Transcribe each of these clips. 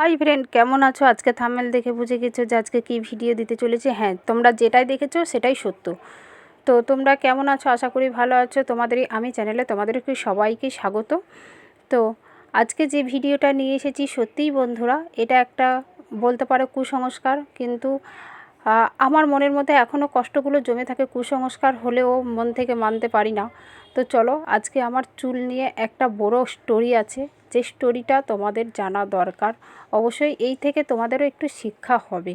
Hi friend কেমন আছো? আজকে থামেল দেখে বুঝে গেছো যে আজকে কী ভিডিও দিতে চলেছে। হ্যাঁ তোমরা যেটাই দেখেছ সেটাই সত্য। তো তোমরা কেমন আছো? আশা করি ভালো আছো। তোমাদেরই, আমি চ্যানেলে তোমাদেরকে সবাইকে স্বাগত। তো আজকে যে ভিডিওটা নিয়ে এসেছি, সত্যিই বন্ধুরা, এটা একটা বলতে পারো কুসংস্কার, কিন্তু আমার মনের মধ্যে এখনও কষ্টগুলো জমে থাকে। কুসংস্কার হলেও মন থেকে মানতে পারি না। তো চলো, আজকে আমার চুল নিয়ে একটা বড় স্টোরি আছে। যে স্টোরিটা তোমাদের জানা দরকার, অবশ্যই এই থেকে তোমাদেরও একটু শিক্ষা হবে।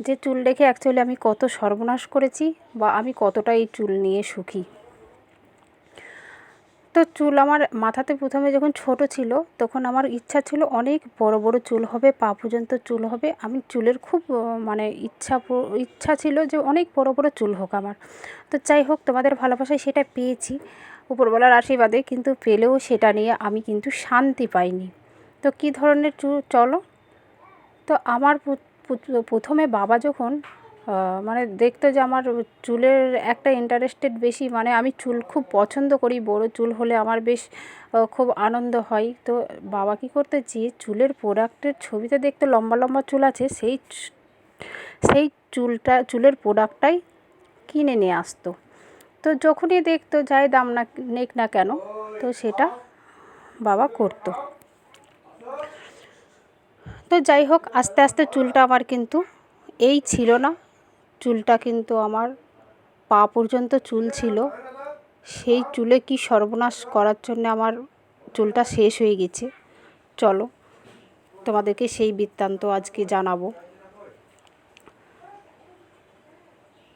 যে চুল রেখে অ্যাকচুয়ালি আমি কত সর্বনাশ করেছি বা আমি কতটা এই চুল নিয়ে সুখী। তো চুল আমার মাথাতে প্রথমে যখন ছোট ছিল, তখন আমার ইচ্ছা ছিল অনেক বড় বড় চুল হবে, পা পর্যন্ত চুল হবে। আমি চুলের খুব মানে ইচ্ছা ইচ্ছা ছিল যে অনেক বড় বড় চুল হোক আমার। তো যাই হোক, তোমাদের ভালোবাসায় সেটা পেয়েছি। উপরবেলার আশীর্বাদে কিন্তু পেলেও সেটা নিয়ে আমি কিন্তু শান্তি পাইনি। তো কী ধরনের চুল চলো? তো আমার প্রথমে বাবা যখন মানে দেখতো যে আমার চুলের একটা ইন্টারেস্টেড বেশি মানে আমি চুল খুব পছন্দ করি, বড় চুল হলে আমার বেশ খুব আনন্দ হয়। তো বাবা কী করতে যে, চুলের প্রোডাক্টের ছবিতে দেখতে লম্বা লম্বা চুল আছে, সেই সেই চুলটা, চুলের প্রোডাক্টটাই কিনে নিয়ে আসতো। তো যখনই দেখতো যাই দাম না নেক না কেন, তো সেটা বাবা করতো। তো যাই হোক, আস্তে আস্তে চুলটা আমার কিন্তু এই ছিল না। চুলটা কিন্তু আমার পা পর্যন্ত চুল ছিল। সেই চুলে কি সর্বনাশ করার জন্য আমার চুলটা শেষ হয়ে গেছে। চলো, তোমাদেরকে সেই বৃত্তান্ত আজকে জানাব।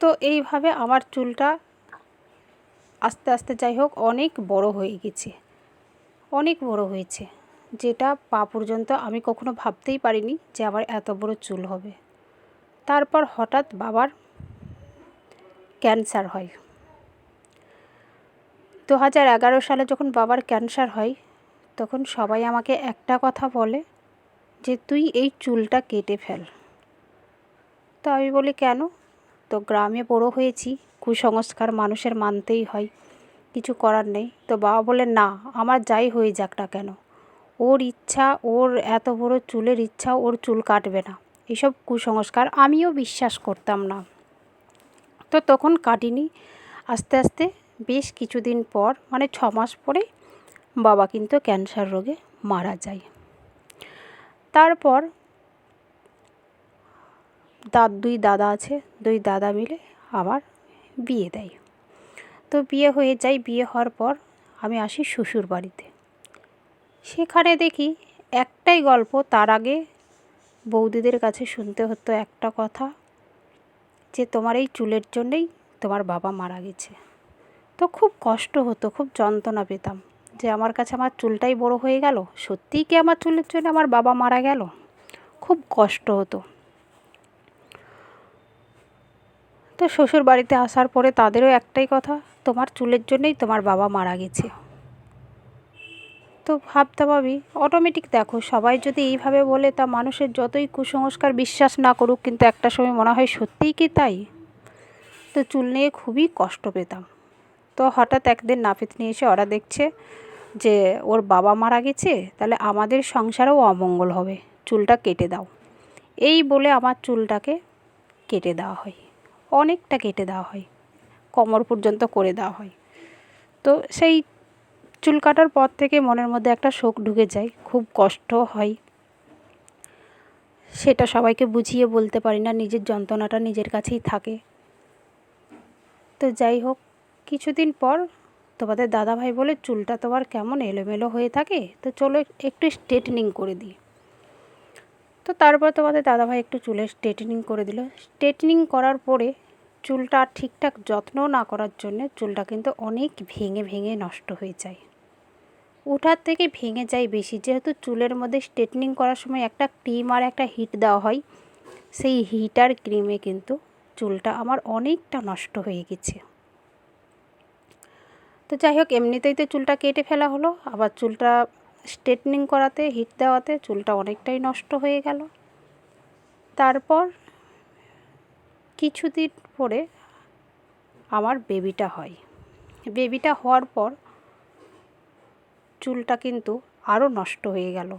তো এইভাবে আমার চুলটা আস্তে আস্তে যাই হোক, অনেক বড় হয়ে গেছে। অনেক বড় হয়েছে। যেটা পা পর্যন্ত আমি কখনো ভাবতেই পারিনি যে আমার এত বড় চুল হবে। তারপর হঠাৎ বাবার ক্যান্সার হয়। দু হাজার এগারো সালে যখন বাবার ক্যান্সার হয়, তখন সবাই আমাকে একটা কথা বলে যে, তুই এই চুলটা কেটে ফেল। তো আমি বলি, কেন? তো গ্রামে বড়ো হয়েছি, কুসংস্কার মানুষের মানতেই হয়, কিছু করার নেই। তো বাবা বলে না, আমার যাই হয়ে যাক না কেন। ওর ইচ্ছা, ওর এত বড় চুলের ইচ্ছা, ওর চুল কাটবে না। এসব কুসংস্কার আমিও বিশ্বাস করতাম না। তো তখন কাটিনি। আস্তে আস্তে বেশ কিছুদিন পর মানে ছ মাস পরে, বাবা কিন্তু ক্যান্সার রোগে মারা যায়। তারপর দাদ দুই দাদা আছে, দুই দাদা মিলে আবার বিয়ে দেয়। তো বিয়ে হয়ে যায়, বিয়ে হওয়ার পর আমি আসি শ্বশুর বাড়িতে। সেখানে দেখি একটাই গল্প, তার আগে বৌদিদের কাছে শুনতে হতো একটা কথা যে, তোমার এই চুলের জন্যেই তোমার বাবা মারা গেছে। তো খুব কষ্ট হতো, খুব যন্ত্রণা পেতাম যে, আমার কাছে আমার চুলটাই বড় হয়ে গেল, সত্যিই কি আমার চুলের জন্য আমার বাবা মারা গেল? খুব কষ্ট হতো। তো শ্বশুর বাড়িতে আসার পরে তাদেরও একটাই কথা, তোমার চুলের জন্যই তোমার বাবা মারা গেছে। তো ভাবতে পাবি অটোমেটিক দেখো, সবাই যদি এইভাবে বলে তা মানুষের যতই কুসংস্কার বিশ্বাস না করুক, কিন্তু একটা সময় মনে হয় সত্যিই কি তাই? তো চুল নিয়ে খুবই কষ্ট পেতাম। তো হঠাৎ একদিন নাপিত নিয়ে এসে ওরা দেখছে যে ওর বাবা মারা গেছে, তাহলে আমাদের সংসারেও অমঙ্গল হবে। চুলটা কেটে দাও। এই বলে আমার চুলটাকে কেটে দেওয়া হয়। অনেকটা কেটে দেওয়া হয়, কোমর পর্যন্ত করে দেওয়া হয়। তো সেই চুল কাটার পর থেকে মনের মধ্যে একটা শোক ঢুকে যায়, খুব কষ্ট হয়। সেটা সবাইকে বুঝিয়ে বলতে পারি না, নিজের যন্ত্রণাটা নিজের কাছেই থাকে। তো যাই হোক, কিছুদিন পর তোমাদের দাদাভাই বলে, চুলটা তোমার কেমন এলোমেলো হয়ে থাকে? তো চলো একটু স্ট্রেটনিং করে দিই। তারপর তোমাদের দাদাভাই একটু চুলের স্ট্রেটনিং করে দিল। স্ট্রেটনিং করার পরে চুলটা ঠিকঠাক যত্ন না করার জন্য চুলটা কিন্তু অনেক ভেঙে ভেঙে নষ্ট হয়ে যায়। ওঠার থেকে ভেঙে যায় বেশি। যেহেতু চুলের মধ্যে স্ট্রেটনিং করার সময় একটা ক্রিম আর একটা হিট দেওয়া হয়, সেই হিট আর ক্রিমে কিন্তু চুলটা আমার অনেকটা নষ্ট হয়ে গেছে। তো যাই হোক, এমনিতেই তো চুলটা কেটে ফেলা হলো। আবার চুলটা স্ট্রেটনিং করাতে, হিট দেওয়াতে চুলটা অনেকটাই নষ্ট হয়ে গেল। তারপর কিছুদিন পরে আমার বেবিটা হয়। বেবিটা হওয়ার পর চুলটা কিন্তু আরও নষ্ট হয়ে গেল।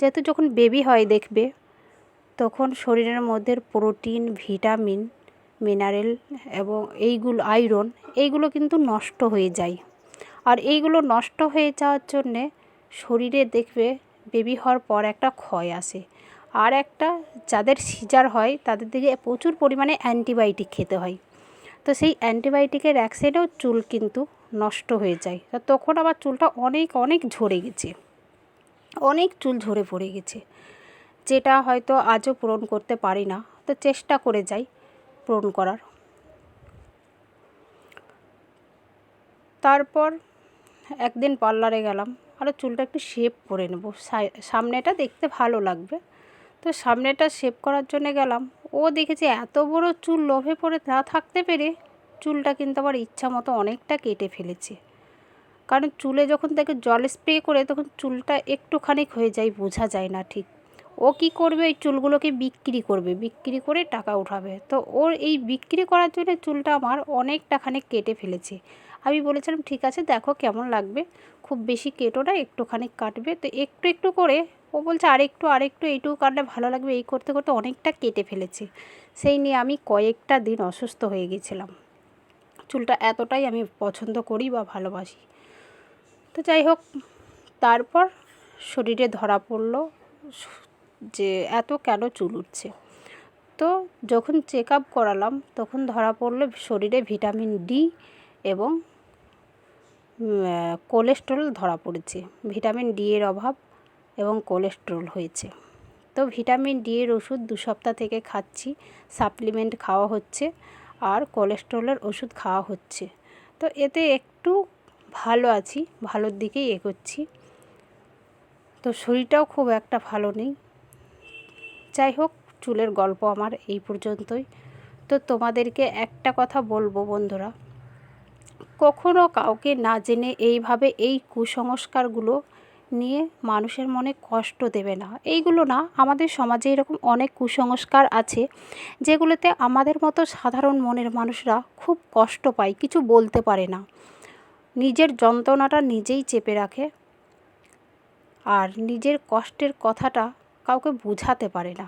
যেহেতু যখন বেবি হয় দেখবে, তখন শরীরের মধ্যে প্রোটিন, ভিটামিন, মিনারেল এবং এইগুলো, আয়রন, এইগুলো কিন্তু নষ্ট হয়ে যায়। আর এইগুলো নষ্ট হয়ে যাওয়ার জন্যে শরীরে দেখবে বেবি হওয়ার পর একটা ক্ষয় আসে। আর একটা যাদের সিজার হয়, তাদের দিকে প্রচুর পরিমাণে অ্যান্টিবায়োটিক খেতে হয়। তো সেই অ্যান্টিবায়োটিকের অ্যাকসিডেও চুল কিন্তু নষ্ট হয়ে যায়। তখন আবার চুলটা অনেক অনেক ঝরে গেছে। অনেক চুল ঝরে পড়ে গেছে। যেটা হয়তো আজও পূরণ করতে পারি না। তো চেষ্টা করে যাই পূরণ করার। তারপর একদিন পার্লারে গেলাম। আরও চুলটা একটু শেপ করে নেব। সামনেটা দেখতে ভালো লাগবে। তো সামনেটা শেপ করার জন্য গেলাম। ও দেখেছে এত বড় চুল লোভে পড়ে না থাকতে পেরে চুলটা কিন্তু আবার ইচ্ছা মতো অনেকটা কেটে ফেলেছে। কারণ চুলে যখন তাকে জল স্প্রে করে তখন চুলটা একটুখানি হয়ে যায়, বোঝা যায় না ঠিক। ও কি করবে? ওই চুলগুলোকে বিক্রি করবে। বিক্রি করে টাকা উঠাবে। তো ওর এই বিক্রি করার জন্য চুলটা আমার অনেকটাখানি কেটে ফেলেছে। আমি বলেছিলাম, ঠিক আছে, দেখো কেমন লাগবে। খুব বেশি কেটো না, একটুখানি কাটবে। তো একটু একটু করে, ও বলছে আরেকটু আরেকটু, এইটুকু কাটলে ভালো লাগবে। এই করতে করতে অনেকটা কেটে ফেলেছে। সেই নিয়ে আমি কয়েকটা দিন অসুস্থ হয়ে গেছিলাম। চুলটা এতটাই আমি পছন্দ করি বা ভালোবাসি। তো যাই হোক, তারপর শরীরে ধরা পড়ল যে এত কেন চুল উঠছে। তো যখন চেক আপ করালাম, তখন ধরা পড়ল শরীরে ভিটামিন ডি এবং কোলেস্ট্রল ধরা পড়েছে। ভিটামিন ডি এর অভাব এবং কোলেস্ট্রল হয়েছে। তো ভিটামিন ডি এর ওষুধ দু সপ্তাহ থেকে খাচ্ছি, সাপ্লিমেন্ট খাওয়া হচ্ছে আর কোলেস্ট্রলের ওষুধ খাওয়া হচ্ছে। তো এতে একটু ভালো আছি, ভালোর দিকেই এগোচ্ছি। তো শরীরটাও খুব একটা ভালো নেই। যাই হোক, চুলের গল্প আমার এই পর্যন্তই। তো তোমাদেরকে একটা কথা বলব বন্ধুরা কখনো কাউকে না জেনে এইভাবে এই কুসংস্কারগুলো নিয়ে মানুষের মনে কষ্ট দেবে না। এইগুলো না, আমাদের সমাজে এরকম অনেক কুসংস্কার আছে, যেগুলোতে আমাদের মতো সাধারণ মনের মানুষরা খুব কষ্ট পায়, কিছু বলতে পারে না। নিজের যন্ত্রণাটা নিজেই চেপে রাখে আর নিজের কষ্টের কথাটা কাউকে বোঝাতে পারে না।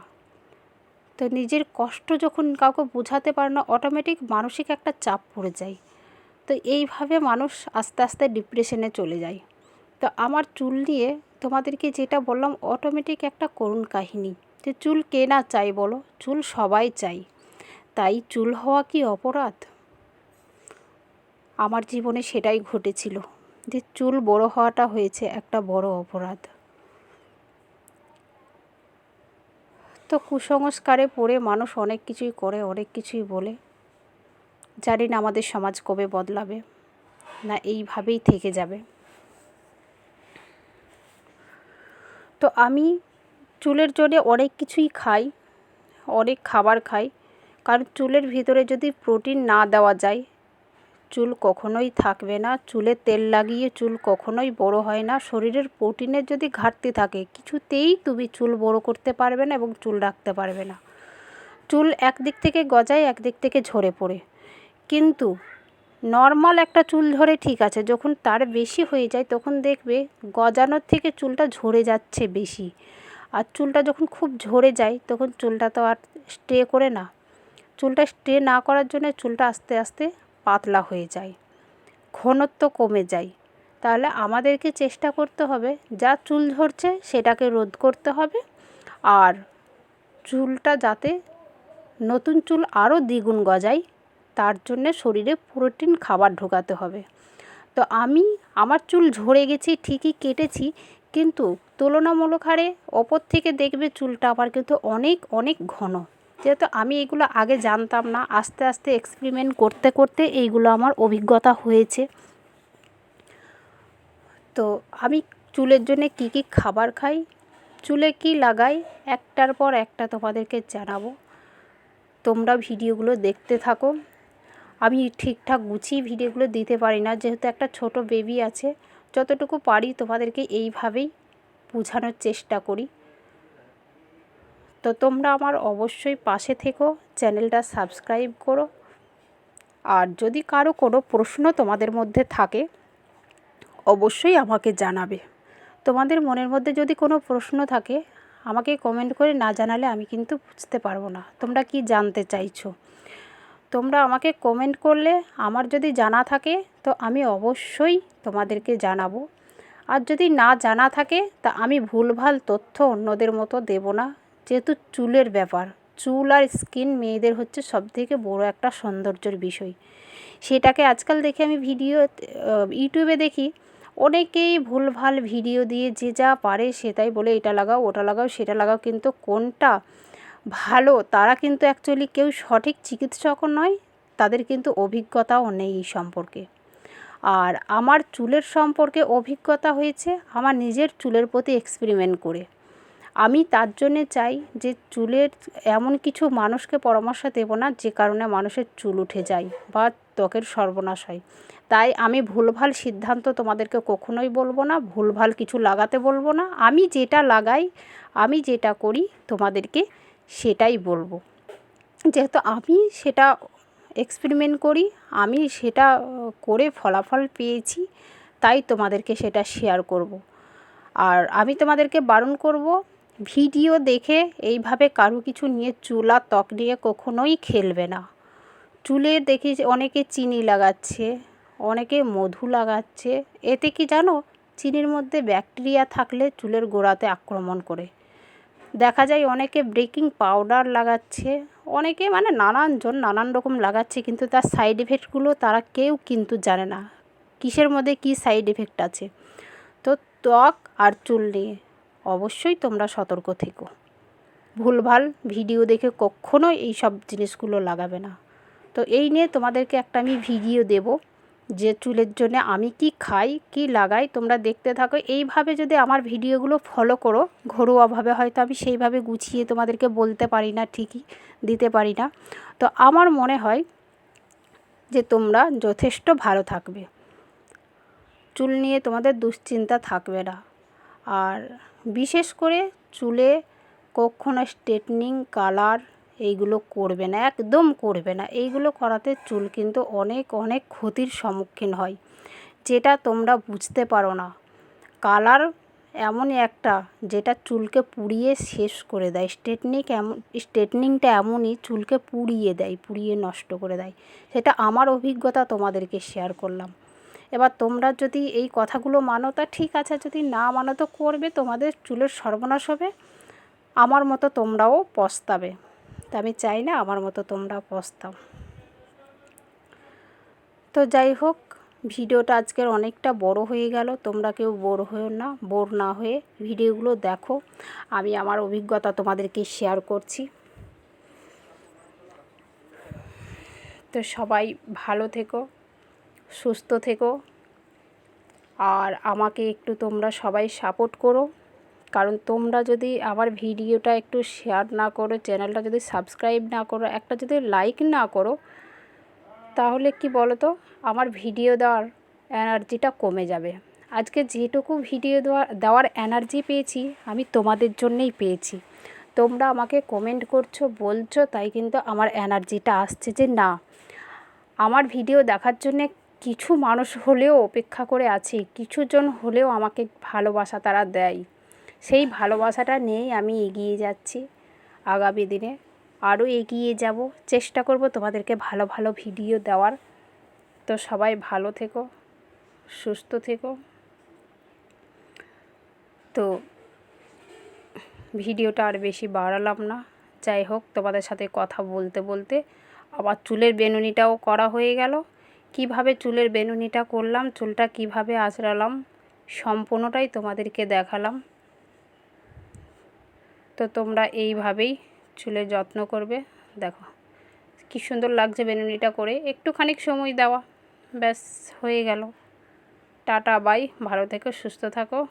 তো নিজের কষ্ট যখন কাউকে বোঝাতে পারে না অটোমেটিক মানসিক একটা চাপ পড়ে যায়। তো এইভাবে মানুষ আস্তে আস্তে ডিপ্রেশনে চলে যায়। তো আমার চুল নিয়ে তোমাদেরকে যেটা বললাম অটোমেটিক একটা করুণ কাহিনী। যে চুল কে না চাই বলো? চুল সবাই চাই তাই চুল হওয়া কি অপরাধ? আমার জীবনে সেটাই ঘটেছিল যে চুল বড় হওয়াটা হয়েছে একটা বড় অপরাধ। তো কুসংস্কারে পড়ে মানুষ অনেক কিছুই করে, অনেক কিছুই বলে। জানি না আমাদের সমাজ কবে বদলাবে, না এইভাবেই থেকে যাবে। তো আমি চুলের জন্যে অনেক কিছুই খাই, অনেক খাবার খাই, কারণ চুলের ভিতরে যদি প্রোটিন না দেওয়া যায়, চুল কখনোই থাকবে না, চুলে তেল লাগিয়ে চুল কখনোই বড় হয় না, শরীরের প্রোটিনের যদি ঘাটতি থাকে, কিছুতেই তুমি চুল বড় করতে পারবে না এবং চুল রাখতে পারবে না। চুল একদিক থেকে গজায়, একদিক থেকে ঝরে পড়ে। কিন্তু নর্মাল একটা চুল ধরে ঠিক আছে, যখন তার বেশি হয়ে যায় তখন দেখবে গজানোর থেকে চুলটা ঝরে যাচ্ছে বেশি। আর চুলটা যখন খুব ঝরে যায় তখন চুলটা তো আর স্টে করে না। চুলটা স্টে না করার জন্য চুলটা আস্তে আস্তে পাতলা হয়ে যায়, ঘনত্ব কমে যায়। তাহলে আমাদেরকে চেষ্টা করতে হবে, যা চুল ঝরছে সেটাকে রোধ করতে হবে। আর চুলটা যাতে নতুন চুল আরও দ্বিগুণ গজায় তার জন্যে শরীরে প্রোটিন খাবার ঢোকাতে হবে। তো আমি আমার চুল ঝরে গেছে, ঠিকই কেটেছি, কিন্তু তুলনামূলক হারে ওপর থেকে দেখবে চুলটা আবার কিন্তু অনেক অনেক ঘন। যেহেতু আমি এগুলো আগে জানতাম না, আস্তে আস্তে এক্সপেরিমেন্ট করতে করতে এইগুলো আমার অভিজ্ঞতা হয়েছে। তো আমি চুলের জন্যে কী কী খাবার খাই, চুলে কী লাগাই, একটার পর একটা তোমাদেরকে জানাব। তোমরা ভিডিওগুলো দেখতে থাকো। আমি ঠিকঠাক গুছিয়ে ভিডিওগুলো দিতে পারি না। যেহেতু একটা ছোট বেবি আছে, যতটুকু পারি তোমাদেরকে এইভাবেই বোঝানোর চেষ্টা করি। তো তোমরা আমার অবশ্যই পাশে থেকো, চ্যানেলটা সাবস্ক্রাইব করো। আর যদি কারও কোনো প্রশ্ন তোমাদের মধ্যে থাকে, অবশ্যই আমাকে জানাবে। তোমাদের মনের মধ্যে যদি কোনো প্রশ্ন থাকে, আমাকে কমেন্ট করে না জানালে আমি কিন্তু বুঝতে পারব না। তোমরা কি জানতে চাইছো? তোমরা আমাকে কমেন্ট করলে, আমার যদি জানা থাকে, তো আমি অবশ্যই তোমাদেরকে জানাব। আর যদি না জানা থাকে, তা আমি ভুলভাল তথ্য অন্যদের মতো দেব না। যেহেতু চুলের ব্যাপার, চুল আর স্কিন মেয়েদের হচ্ছে সবথেকে বড় একটা সৌন্দর্যের বিষয়। সেটাকে আজকাল দেখে আমি ভিডিও ইউটিউবে দেখি, অনেকেই ভুলভাল ভিডিও দিয়ে যে যা পারে সেটাই বলে, এটা লাগাও, ওটা লাগাও, সেটা লাগাও, কিন্তু কোনটা ভালো, তারা কিন্তু অ্যাকচুয়ালি কেউ সঠিক চিকিৎসকও নয়, তাদের কিন্তু অভিজ্ঞতাও নেই এই সম্পর্কে। আর আমার চুলের সম্পর্কে অভিজ্ঞতা হয়েছে, আমার নিজের চুলের প্রতি এক্সপেরিমেন্ট করে। আমি তার জন্যে চাই যে চুলের এমন কিছু মানুষকে পরামর্শ দেব না, যে কারণে মানুষের চুল উঠে যায় বা ত্বকের সর্বনাশ হয়। তাই আমি ভুলভাল সিদ্ধান্ত তোমাদেরকে কখনোই বলব না, ভুলভাল কিছু লাগাতে বলব না। আমি যেটা লাগাই, আমি যেটা করি, তোমাদেরকে সেটাই বলব। যেহেতু আমি সেটা এক্সপেরিমেন্ট করি, আমি সেটা করে ফলাফল পেয়েছি, তাই তোমাদেরকে সেটা শেয়ার করব। আর আমি তোমাদেরকে বারণ করব ভিডিও দেখে এইভাবে কারও কিছু নিয়ে চুলা ত্বক নিয়ে কখনোই খেলবে না। চুলে দেখি অনেকে চিনি লাগাচ্ছে, অনেকে মধু লাগাচ্ছে, এতে কি জানো? চিনির মধ্যে ব্যাকটেরিয়া থাকলে চুলের গোড়াতে আক্রমণ করে। দেখা যায় অনেকে ব্রেকিং পাউডার লাগাচ্ছে, অনেকে মানে নানানজন নানান রকম লাগাচ্ছে, কিন্তু তার সাইড এফেক্টগুলো তারা কেউ কিন্তু জানে না। কিসের মধ্যে কী সাইড এফেক্ট আছে? তো ত্বক আর চুল নিয়ে অবশ্যই তোমরা সতর্ক থেকো। ভুলভাল ভিডিও দেখে কখনোই এই সব জিনিসগুলো লাগাবে না। তো এই নিয়ে তোমাদেরকে একটা আমি ভিডিও দেব। যে চুলের জন্য আমি কি খাই, কি লাগাই, তোমরা দেখতে থাকো। এইভাবে যদি আমার ভিডিওগুলো ফলো করো, ঘরোয়াভাবে হয়তো আমি সেইভাবে গুছিয়ে তোমাদেরকে বলতে পারি না, ঠিকই দিতে পারি না। তো আমার মনে হয় যে তোমরা যথেষ্ট ভালো থাকবে। চুল নিয়ে তোমাদের দুশ্চিন্তা থাকবে না। আর বিশেষ করে চুলে কখনো স্ট্রেটনিং, কালার এইগুলো করবে না, একদম করবে না। এইগুলো করাতে চুল কিন্তু অনেক অনেক ক্ষতির সম্মুখীন হয়, যেটা তোমরা বুঝতে পারো না। কালার এমনই একটা, যেটা চুলকে পুড়িয়ে শেষ করে দেয়। স্ট্রেটনিক এমন স্ট্রেটনিংটা এমনই, চুলকে পুড়িয়ে দেয়, পুড়িয়ে নষ্ট করে দেয়। সেটা আমার অভিজ্ঞতা তোমাদেরকে শেয়ার করলাম। এবার তোমরা যদি এই কথাগুলো মানো, তা ঠিক আছে, যদি না মানো, তো করবে, তোমাদের চুলের সর্বনাশ হবে। আমার মতো তোমরাও পস্তাবে। তা আমি চাই না আমার মতো তোমরা পস্তাও। তো যাই হোক, ভিডিওটা আজকের অনেকটা বড় হয়ে গেল। তোমরা কেউ বোর হয়েও না, বোর না হয়ে ভিডিওগুলো দেখো। আমি আমার অভিজ্ঞতা তোমাদেরকে শেয়ার করছি। তো সবাই ভালো থেকো, সুস্থ থেকো। আর আমাকে একটু তোমরা সবাই সাপোর্ট করো। কারণ তোমরা যদি আমার ভিডিওটা একটু শেয়ার না করো চ্যানেলটা যদি সাবস্ক্রাইব না করো, একটা যদি লাইক না করো, তাহলে কি বলো তো আমার ভিডিও দেওয়ার এনার্জিটা কমে যাবে। আজকে যেটুকু ভিডিও দেওয়া, দেওয়ার এনার্জি পেয়েছি, আমি তোমাদের জন্যেই পেয়েছি। তোমরা আমাকে কমেন্ট করছ, বলছো, তাই কিন্তু আমার এনার্জিটা আসছে যে না। আমার ভিডিও দেখার জন্যে কিছু মানুষ হলেও অপেক্ষা করে আছে, কিছুজন হলেও আমাকে ভালোবাসা তারা দেয়। সেই ভালোবাসাটা নিয়েই আমি এগিয়ে যাচ্ছি আগামী দিনে। আরও এগিয়ে যাব। চেষ্টা করব তোমাদেরকে ভালো ভালো ভিডিও দেওয়ার। তো সবাই ভালো থেকো, সুস্থ থেকো। তো ভিডিওটা আর বেশি বাড়ালাম না। যাই হোক, তোমাদের সাথে কথা বলতে বলতে আবার চুলের বেনুনিটাও করা হয়ে গেল। কীভাবে চুলের বেনুনিটা করলাম, চুলটা কীভাবে আঁচড়ালাম, সম্পূর্ণটাই তোমাদেরকে দেখালাম। তোমরা এইভাবেই চুলের যত্ন করবে। দেখো, কি সুন্দর লাগছে বেনুনিটা করে। একটুখানি সময় দেওয়া। ব্যাস, হয়ে গেল। Tata, bye. ভালো থেকো, সুস্থ থাকো।